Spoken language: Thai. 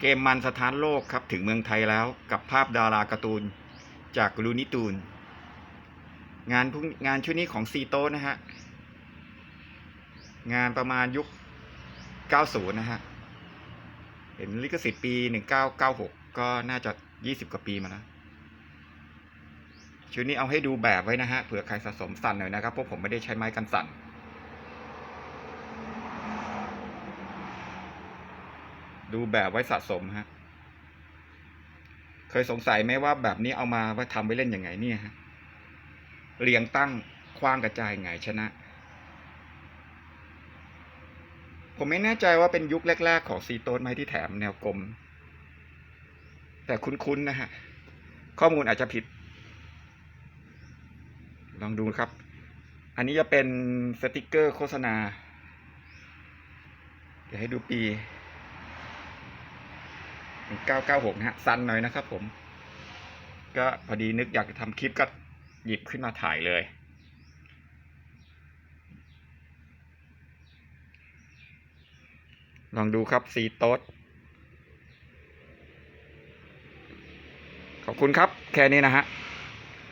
เกมมันสถานโลกครับถึงเมืองไทยแล้วกับภาพดาราการ์ตูนจากลูนิตูน งานงานชุดนี้ของซีโตนะฮะ งานประมาณยุค 90 นะฮะ เห็นลิขสิทธิ์ปี 1996 ก็น่าจะ 20 กว่าปีมาแล้วชุดนี้เอาให้ดูแบบไว้นะฮะเผื่อใครสะสมสั่นหน่อยนะครับเพราะผมไม่ได้ใช้ไม้กันสั่น ดูแบบไว้สะสมฮะ เคยสงสัยไหมว่าแบบนี้เอามาไว้ทำไว้เล่นยังไงเนี่ยฮะ เรียงตั้งคว้างกระจายไงชนะ ผมไม่แน่ใจว่าเป็นยุคแรก ๆ ของซีโต้นไหมที่แถมแนวกลม แต่คุ้นๆนะฮะ ข้อมูลอาจจะผิด ลองดูครับ อันนี้จะเป็นสติกเกอร์โฆษณา เดี๋ยวให้ดูปี 996นะฮะสั้นหน่อยนะครับผม ก็พอดีนึกอยากจะทำคลิปก็หยิบขึ้นมาถ่ายเลยลองดูครับซีโต๊ดขอบคุณครับ แค่นี้นะฮะ